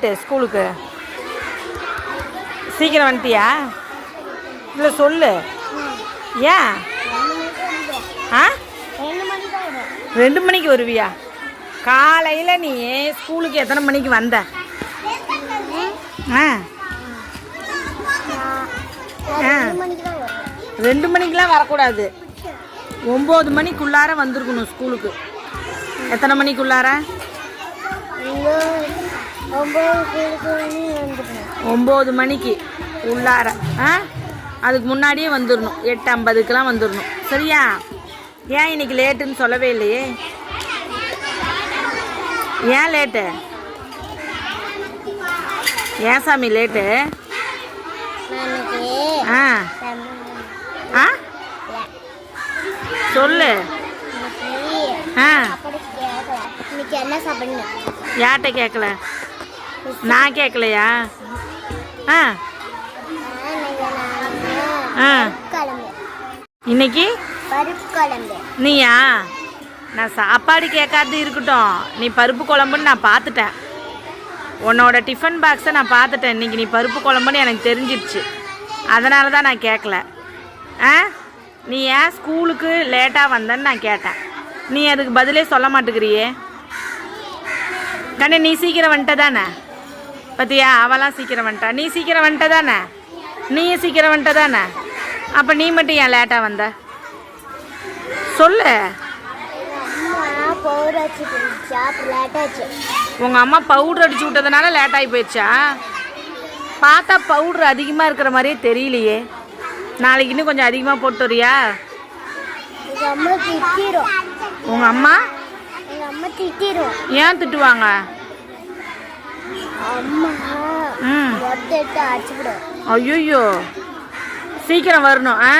Late ஸ்கூலுக்கு. சீக்கிரம் வந்துட்டியா? இல்லை சொல்லு. ஏன்? ஆ? ரெண்டு மணிக்கு வருவியா? காலையில் நீ ஸ்கூலுக்கு எத்தனை மணிக்கு வந்த? ஆ. ஆ. ரெண்டு மணிக்கெலாம் வரக்கூடாது. ஒம்பது மணிக்குள்ளார வந்திருக்கணும் ஸ்கூலுக்கு. எத்தனை மணிக்குள்ளார? ஒம்பது மணிக்கு உள்ளார ஆ? அதுக்கு முன்னாடியே வந்துடணும் எட்டு ஐம்பதுக்கெலாம் வந்துடணும் சரியா? ஏன் இன்னைக்கு லேட்டுன்னு சொல்லவே இல்லையே? ஏன் லேட்டு? ஏன் சாமி லேட்டு? ஆ. ஆ? சொல்லு. ஆ. யார்கிட்ட கேட்கல? நான் கேட்கலையா ஆ. இன்னைக்கு ஆ. இன்னைக்கு? நீயா? நான் சாப்பாடு கேட்காது இருக்கட்டும். நீ பருப்பு குழம்புன்னு நான் பார்த்துட்டேன். உன்னோட டிஃபன் பாக்ஸை நான் பார்த்துட்டேன். இன்னைக்கு நீ பருப்பு குழம்புன்னு எனக்கு தெரிஞ்சிருச்சு. அதனால தான் நான் கேட்கல ஆ? நீ ஏன் ஸ்கூலுக்கு லேட்டாக வந்தேன்னு நான் கேட்டேன். நீ அதுக்கு பதிலே சொல்ல மாட்டேங்கிறியே? கண்ணு நீ சீக்கிரம் வந்துட்ட தானே? பத்தியா? அவளாம் சீக்கிரம் வந்துட்டா நீ சீக்கிரம் வந்துட்ட தானே? நீயும் சீக்கிரம் வந்துட்ட தானே? அப்போ நீ மட்டும் ஏன் லேட்டாக வந்த? சொல்லு. உங்கள் அம்மா பவுடர் அடிச்சு விட்டதுனால லேட் ஆகி போயிடுச்சா? பார்த்தா பவுடர் அதிகமாக இருக்கிற மாதிரியே தெரியலையே. நாளைக்கு இன்னும் கொஞ்சம் அதிகமாக போட்டு வரியா? உங்கள் அம்மா? ஏன் திட்டுவாங்க? அம்மா ம் ஐயோ சீக்கிரம் வரணும் ஆ?